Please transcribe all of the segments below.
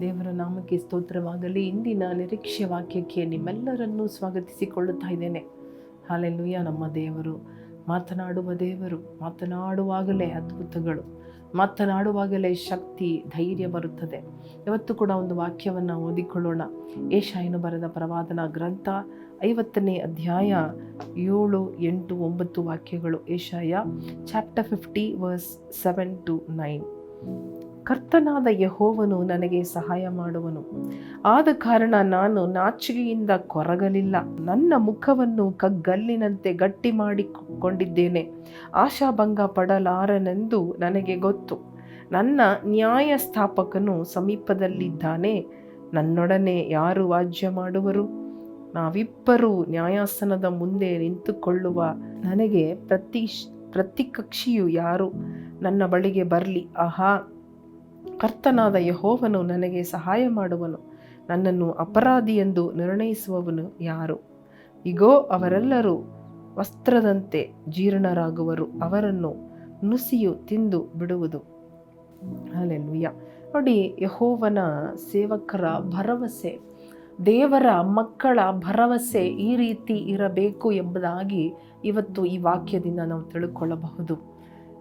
ದೇವರ ನಾಮಕ್ಕೆ ಸ್ತೋತ್ರವಾಗಲಿ. ಇಂದಿನ ನಿರೀಕ್ಷೆ ವಾಕ್ಯಕ್ಕೆ ನಿಮ್ಮೆಲ್ಲರನ್ನೂ ಸ್ವಾಗತಿಸಿಕೊಳ್ಳುತ್ತಾ ಇದ್ದೇನೆ. ಹಾಲೆಲ್ಲುಯ್ಯ ನಮ್ಮ ದೇವರು. ಮಾತನಾಡುವ ದೇವರು. ಮಾತನಾಡುವಾಗಲೇ ಅದ್ಭುತಗಳು. ಮಾತನಾಡುವಾಗಲೇ ಶಕ್ತಿ, ಧೈರ್ಯ ಬರುತ್ತದೆ. ಇವತ್ತು ಕೂಡ ಒಂದು ವಾಕ್ಯವನ್ನು ಓದಿಕೊಳ್ಳೋಣ. ಏಷಾಯನು ಬರೆದ ಪ್ರವಾದನ ಗ್ರಂಥ ಐವತ್ತನೇ ಅಧ್ಯಾಯ ಏಳು, ಎಂಟು, ಒಂಬತ್ತು ವಾಕ್ಯಗಳು. Isaiah chapter fifty verse seven to nine ಕರ್ತನಾದ ಯಹೋವನು ನನಗೆ ಸಹಾಯ ಮಾಡುವನು. ಆದ ಕಾರಣ ನಾನು ನಾಚಿಕೆಯಿಂದ ಕೊರಗಲಿಲ್ಲ. ನನ್ನ ಮುಖವನ್ನು ಕಗ್ಗಲ್ಲಿನಂತೆ ಗಟ್ಟಿ ಮಾಡಿಕೊಂಡಿದ್ದೇನೆ ಆಶಾಭಂಗ ಪಡಲಾರನೆಂದು ನನಗೆ ಗೊತ್ತು. ನನ್ನ ನ್ಯಾಯಸ್ಥಾಪಕನು ಸಮೀಪದಲ್ಲಿದ್ದಾನೆ. ನನ್ನೊಡನೆ ಯಾರು ವಾಜ್ಯ ಮಾಡುವರು? ನಾವಿಬ್ಬರೂ ನ್ಯಾಯಾಸನದ ಮುಂದೆ ನಿಂತುಕೊಳ್ಳುವ ನನಗೆ ಪ್ರತಿ ಪ್ರತಿಕಕ್ಷಿಯು ಯಾರು? ನನ್ನ ಬಳಿಗೆ ಬರಲಿ. ಆಹಾ, ಕರ್ತನಾದ ಯಹೋವನು ನನಗೆ ಸಹಾಯ ಮಾಡುವನು. ನನ್ನನ್ನು ಅಪರಾಧಿ ಎಂದು ನಿರ್ಣಯಿಸುವವನು ಯಾರು? ಇಗೋ, ಅವರೆಲ್ಲರೂ ವಸ್ತ್ರದಂತೆ ಜೀರ್ಣರಾಗುವರು. ಅವರನ್ನು ನುಸಿಯು ತಿಂದು ಬಿಡುವುದು. ಅಲ್ಲೆಲ್ಲುಯ್ಯ ನೋಡಿ, ಯಹೋವನ ಸೇವಕರ ಭರವಸೆ, ದೇವರ ಮಕ್ಕಳ ಭರವಸೆ ಈ ರೀತಿ ಇರಬೇಕು ಎಂಬುದಾಗಿ ಇವತ್ತು ಈ ವಾಕ್ಯದಿಂದ ನಾವು ತಿಳ್ಕೊಳ್ಳಬಹುದು.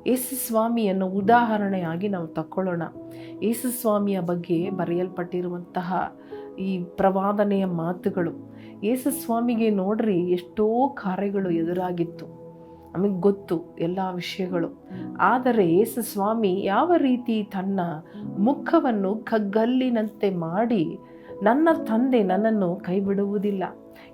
ಯೇಸು ಸ್ವಾಮಿಯನ್ನು ಉದಾಹರಣೆಯಾಗಿ ನಾವು ತಕ್ಕೊಳ್ಳೋಣ. ಯೇಸು ಸ್ವಾಮಿಯ ಬಗ್ಗೆ ಬರೆಯಲ್ಪಟ್ಟಿರುವಂತಹ ಈ ಪ್ರವಾದನೆಯ ಮಾತುಗಳು. ಯೇಸು ಸ್ವಾಮಿಗೆ ನೋಡ್ರಿ, ಎಷ್ಟೋ ಕಾರ್ಯಗಳು ಎದುರಾಗಿತ್ತು. ನಮಗೆ ಗೊತ್ತು ಎಲ್ಲ ವಿಷಯಗಳು. ಆದರೆ ಯೇಸು ಸ್ವಾಮಿ ಯಾವ ರೀತಿ ತನ್ನ ಮುಖವನ್ನು ಕಗ್ಗಲ್ಲಿನಂತೆ ಮಾಡಿ ನನ್ನ ತಂದೆ ನನ್ನನ್ನು ಕೈ ಬಿಡುವುದಿಲ್ಲ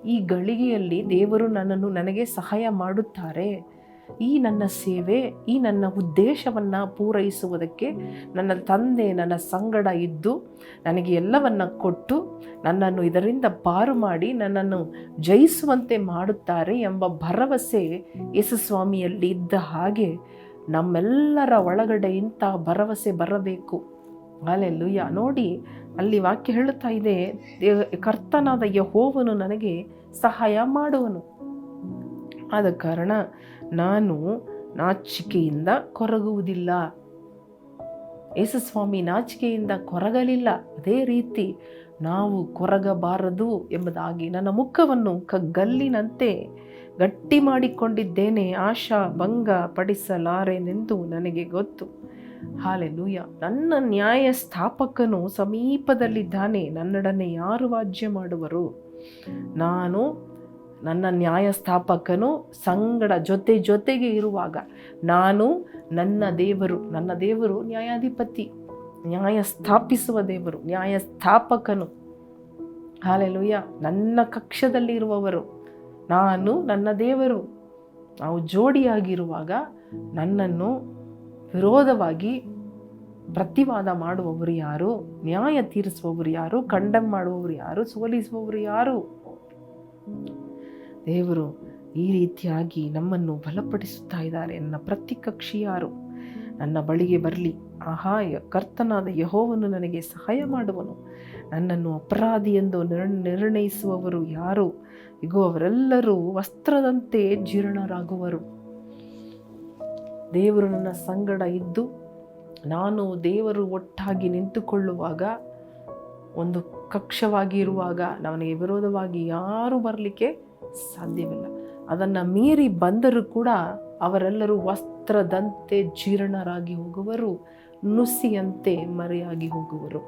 ಈ ಗಳಿಗೆಯಲ್ಲಿ ದೇವರು ನನ್ನನ್ನು ನನಗೆ ಸಹಾಯ ಮಾಡುತ್ತಾರೆ. ಈ ನನ್ನ ಸೇವೆ, ಈ ನನ್ನ ಉದ್ದೇಶವನ್ನು ಪೂರೈಸುವುದಕ್ಕೆ ನನ್ನ ತಂದೆ, ನನ್ನ ಸಂಗಡ ಇದ್ದು ನನಗೆ ಎಲ್ಲವನ್ನು ಕೊಟ್ಟು ನನ್ನನ್ನು ಇದರಿಂದ ಪಾರು ಮಾಡಿ ನನ್ನನ್ನು ಜಯಿಸುವಂತೆ ಮಾಡುತ್ತಾರೆ ಎಂಬ ಭರವಸೆ ಯೇಸುಸ್ವಾಮಿಯಲ್ಲಿ ಇದ್ದ ಹಾಗೆ ನಮ್ಮೆಲ್ಲರ ಒಳಗಡೆ ಇಂಥ ಭರವಸೆ ಬರಬೇಕು. ಅಲ್ಲೆಲ್ಲುಯ್ಯ ನೋಡಿ, ಅಲ್ಲಿ ವಾಕ್ಯ ಹೇಳುತ್ತಾ ಇದೆ ಕರ್ತನಾದ ಯಹೋವನು ನನಗೆ ಸಹಾಯ ಮಾಡುವನು. ಆದ ಕಾರಣ ನಾನು ನಾಚಿಕೆಯಿಂದ ಕೊರಗುವುದಿಲ್ಲ. ಯೇಸುಸ್ವಾಮಿ ನಾಚಿಕೆಯಿಂದ ಕೊರಗಲಿಲ್ಲ. ಅದೇ ರೀತಿ ನಾವು ಕೊರಗಬಾರದು ಎಂಬುದಾಗಿ ನನ್ನ ಮುಖವನ್ನು ಕಗ್ಗಲ್ಲಿನಂತೆ ಗಟ್ಟಿ ಮಾಡಿಕೊಂಡಿದ್ದೇನೆ. ಆಶಾ ಭಂಗ ಪಡಿಸಲಾರೆನೆಂದು ನನಗೆ ಗೊತ್ತು. ಹಾಲೆಲೂಯ. ನನ್ನ ನ್ಯಾಯ ಸ್ಥಾಪಕನು ಸಮೀಪದಲ್ಲಿದ್ದಾನೆ. ನನ್ನೊಡನೆ ಯಾರು ವಾಜ್ಯ ಮಾಡುವರು? ನಾನು ನನ್ನ ನ್ಯಾಯಸ್ಥಾಪಕನು ಸಂಗಡ ಜೊತೆ ಜೊತೆಗೆ ಇರುವಾಗ ನಾನು ನನ್ನ ದೇವರು ನನ್ನ ದೇವರು ನ್ಯಾಯಾಧಿಪತಿ ನ್ಯಾಯ ಸ್ಥಾಪಿಸುವ ದೇವರು ನ್ಯಾಯ ಸ್ಥಾಪಕನು ಹಾಲೆಲುಯ್ಯ ನನ್ನ ಕಕ್ಷದಲ್ಲಿ ಇರುವವರು ನಾನು ನನ್ನ ದೇವರು. ನಾವು ಜೋಡಿಯಾಗಿರುವಾಗ ನನ್ನನ್ನು ವಿರೋಧವಾಗಿ ಪ್ರತಿವಾದ ಮಾಡುವವರು ಯಾರು? ನ್ಯಾಯ ತೀರಿಸುವವರು ಯಾರು? ಕಂಡಮ್ ಮಾಡುವವರು ಯಾರು? ಸೋಲಿಸುವವರು ಯಾರು? ದೇವರು ಈ ರೀತಿಯಾಗಿ ನಮ್ಮನ್ನು ಬಲಪಡಿಸುತ್ತಾ ಇದ್ದಾರೆ. ನನ್ನ ಪ್ರತಿ ಕಕ್ಷಿ ಯಾರು ನನ್ನ ಬಳಿಗೆ ಬರಲಿ. ಆಹಾ ಕರ್ತನಾದ ಯಹೋವನ್ನು ನನಗೆ ಸಹಾಯ ಮಾಡುವನು. ನನ್ನನ್ನು ಅಪರಾಧಿ ಎಂದು ನಿರ್ ನಿರ್ಣಯಿಸುವವರು ಯಾರು? ಇಗೋ, ಅವರೆಲ್ಲರೂ ವಸ್ತ್ರದಂತೆ ಜೀರ್ಣರಾಗುವರು. ದೇವರು ನನ್ನ ಸಂಗಡ ಇದ್ದು, ನಾನು ದೇವರು ಒಟ್ಟಾಗಿ ನಿಂತುಕೊಳ್ಳುವಾಗ, ಒಂದು ಕಕ್ಷವಾಗಿ ಇರುವಾಗ ನನಗೆ ವಿರೋಧವಾಗಿ ಯಾರೂ ಬರಲಿಕ್ಕೆ ಸಾಧ್ಯವಿಲ್ಲ. ಅದನ್ನು ಮೀರಿ ಬಂದರೂ ಕೂಡ ಅವರೆಲ್ಲರೂ ವಸ್ತ್ರದಂತೆ ಜೀರ್ಣರಾಗಿ ಹೋಗುವರು, ನುಸಿಯಂತೆ ಮರೆಯಾಗಿ ಹೋಗುವರು.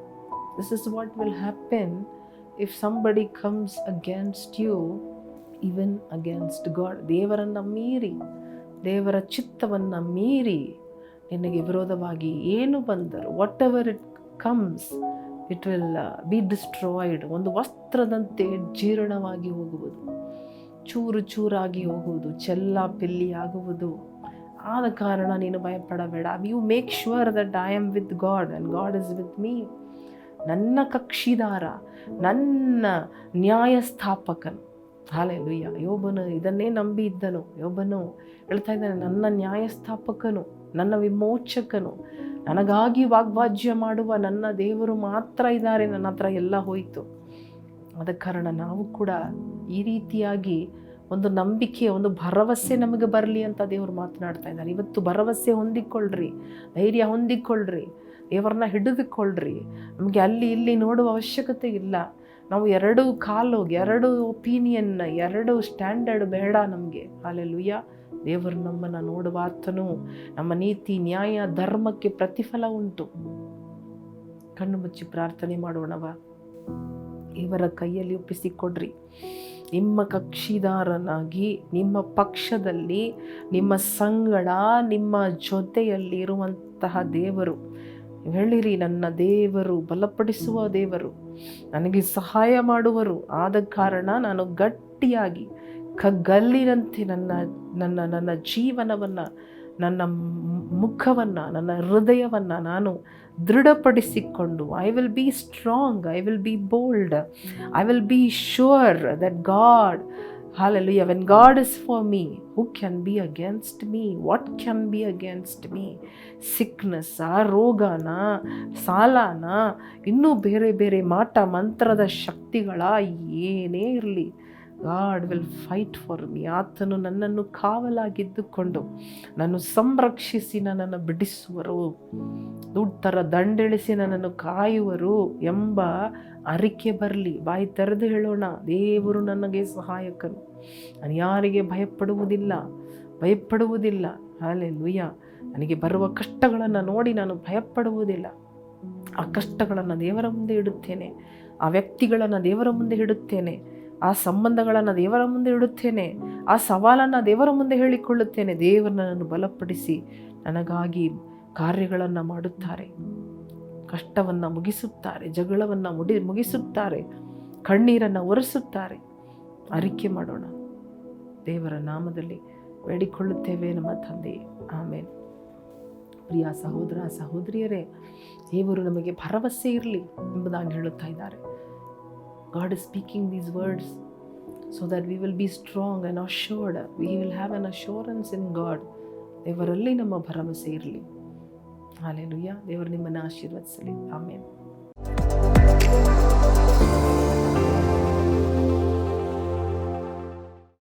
This is what will happen if somebody comes against you even against God ದೇವರನ್ನು ಮೀರಿ, ದೇವರ ಚಿತ್ತವನ್ನು ಮೀರಿ ನಿನಗೆ ವಿರೋಧವಾಗಿ ಏನು ಬಂದರು whatever it comes it will be destroyed ಒಂದು ವಸ್ತ್ರದಂತೆ ಜೀರ್ಣವಾಗಿ ಹೋಗುವುದು. ಚೂರು ಚೂರಾಗಿ ಹೋಗುವುದು, ಚೆಲ್ಲ ಪಿಲ್ಲಿ ಆಗುವುದು. ಆದ ಕಾರಣ ನೀನು ಭಯಪಡಬೇಡ. You make sure that I am with God and God is with me ನನ್ನ ಕಕ್ಷಿದಾರ, ನನ್ನ ನ್ಯಾಯಸ್ಥಾಪಕನು. ಹಾಲೆಲುಯ್ಯ ಯೋಬನು ಇದನ್ನೇ ನಂಬಿ ಇದ್ದನು. ಯೋಬನು ಹೇಳ್ತಾ ಇದ್ದಾನೆ, ನನ್ನ ನ್ಯಾಯಸ್ಥಾಪಕನು, ನನ್ನ ವಿಮೋಚಕನು, ನನಗಾಗಿ ವಾಗ್ವಾಜ್ಯ ಮಾಡುವ ನನ್ನ ದೇವರು ಮಾತ್ರ ಇದ್ದಾರೆ, ನನ್ನ ಹತ್ರ ಎಲ್ಲ ಹೋಯಿತು. ಆದ ಕಾರಣ ನಾವು ಕೂಡ ಈ ರೀತಿಯಾಗಿ ಒಂದು ನಂಬಿಕೆ, ಒಂದು ಭರವಸೆ ನಮಗೆ ಬರಲಿ ಅಂತ ದೇವರು ಮಾತನಾಡ್ತಾ ಇದ್ದಾರೆ. ಇವತ್ತು ಭರವಸೆ ಹೊಂದಿಕೊಳ್ಳ್ರಿ, ಧೈರ್ಯ ಹೊಂದಿಕೊಳ್ಳ್ರಿ, ದೇವರನ್ನ ಹಿಡಿದುಕೊಳ್ಳ್ರಿ. ನಮಗೆ ಅಲ್ಲಿ ಇಲ್ಲಿ ನೋಡುವ ಅವಶ್ಯಕತೆ ಇಲ್ಲ. ನಾವು ಎರಡು ಕಾಲು ಎರಡು ಒಪಿನಿಯನ್, ಎರಡು ಸ್ಟ್ಯಾಂಡರ್ಡ್ ಬೇಡ ನಮಗೆ. ಅಲ್ಲೆಲ್ಲುಯ್ಯ ದೇವರು ನಮ್ಮನ್ನು ನೋಡುವ ನಮ್ಮ ನೀತಿ, ನ್ಯಾಯ, ಧರ್ಮಕ್ಕೆ ಪ್ರತಿಫಲ ಉಂಟು. ಕಣ್ಣು ಮುಚ್ಚಿ ಪ್ರಾರ್ಥನೆ ಮಾಡೋಣವ. ಇವರ ಕೈಯಲ್ಲಿ ಒಪ್ಪಿಸಿಕೊಡ್ರಿ. ನಿಮ್ಮ ಕಕ್ಷಿದಾರನಾಗಿ, ನಿಮ್ಮ ಪಕ್ಷದಲ್ಲಿ, ನಿಮ್ಮ ಸಂಗಡ, ನಿಮ್ಮ ಜೊತೆಯಲ್ಲಿ ಇರುವಂತಹ ದೇವರು. ಹೇಳಿರಿ, ನನ್ನ ದೇವರು, ಬಲಪಡಿಸುವ ದೇವರು. ನನಗೆ ಸಹಾಯ ಮಾಡುವರು. ಆದ ಕಾರಣ ನಾನು ಗಟ್ಟಿಯಾಗಿ ಕಗ್ಗಲ್ಲಿನಂತೆ ನನ್ನ ನನ್ನ ನನ್ನ ಜೀವನವನ್ನು ನನ್ನ ಮುಖವನ್ನು ನನ್ನ ಹೃದಯವನ್ನು ನಾನು ದೃಢಪಡಿಸಿಕೊಂಡು I will be strong I will be bold I will be sure that God Hallelujah. God is for me, who can be against me? What can be against me? Sickness ಆ ರೋಗನ ಸಾಲನ ಇನ್ನೂ ಬೇರೆ ಬೇರೆ ಮಾಟ ಮಂತ್ರದ ಶಕ್ತಿಗಳ ಏನೇ ಇರಲಿ God will fight for me. ಆತನು ನನ್ನನ್ನು ಕಾವಲಾಗಿದ್ದುಕೊಂಡು ನಾನು ಸಂರಕ್ಷಿಸಿ ನನ್ನನ್ನು ಬಿಡಿಸುವರು. ದುಡ್ಡು ಥರ ದಂಡೆಳಿಸಿ ನನ್ನನ್ನು ಕಾಯುವರು ಎಂಬ ಅರಿಕೆ ಬರಲಿ. ಬಾಯಿ ತೆರೆದು ಹೇಳೋಣ, ದೇವರು ನನಗೆ ಸಹಾಯಕನು. ನಾನು ಯಾರಿಗೆ ಭಯಪಡುವುದಿಲ್ಲ ಭಯಪಡುವುದಿಲ್ಲ. ಹಾಲೆ ಲುಯ್ಯ ನನಗೆ ಬರುವ ಕಷ್ಟಗಳನ್ನು ನೋಡಿ ನಾನು ಭಯಪಡುವುದಿಲ್ಲ. ಆ ಕಷ್ಟಗಳನ್ನು ದೇವರ ಮುಂದೆ ಇಡುತ್ತೇನೆ. ಆ ವ್ಯಕ್ತಿಗಳನ್ನು ದೇವರ ಮುಂದೆ ಇಡುತ್ತೇನೆ. ಆ ಸಂಬಂಧಗಳನ್ನು ದೇವರ ಮುಂದೆ ಇಡುತ್ತೇನೆ. ಆ ಸವಾಲನ್ನು ದೇವರ ಮುಂದೆ ಹೇಳಿಕೊಳ್ಳುತ್ತೇನೆ. ದೇವರನ್ನು ಬಲಪಡಿಸಿ ನನಗಾಗಿ ಕಾರ್ಯಗಳನ್ನು ಮಾಡುತ್ತಾರೆ. ಕಷ್ಟವನ್ನು ಮುಗಿಸುತ್ತಾರೆ. ಜಗಳವನ್ನು ಮುಡಿ, ಮುಗಿಸುತ್ತಾರೆ. ಕಣ್ಣೀರನ್ನು ಒರೆಸುತ್ತಾರೆ. ಅರಿಕೆ ಮಾಡೋಣ. ದೇವರ ನಾಮದಲ್ಲಿ ಬೇಡಿಕೊಳ್ಳುತ್ತೇವೆ ನಮ್ಮ ತಂದೆ. ಆಮೇಲೆ ಪ್ರಿಯ ಸಹೋದರ, ಸಹೋದರಿಯರೇ, ದೇವರು ನಮಗೆ ಭರವಸೆ ಇರಲಿ ಎಂಬುದಾಗಿ ಹೇಳುತ್ತಾ ಇದ್ದಾರೆ. God is speaking these words so that we will be strong and assured. We will have an assurance in God. ದೇವರಲ್ಲಿ ನಮ್ಮ ಭರವಸೆ ಇರಲಿ ಹಾಲೆಲುಯ್ಯ ದೇವರು ನಿಮ್ಮನ್ನು ಆಶೀರ್ವದಿಸಲಿ ಆಮೇಲೆ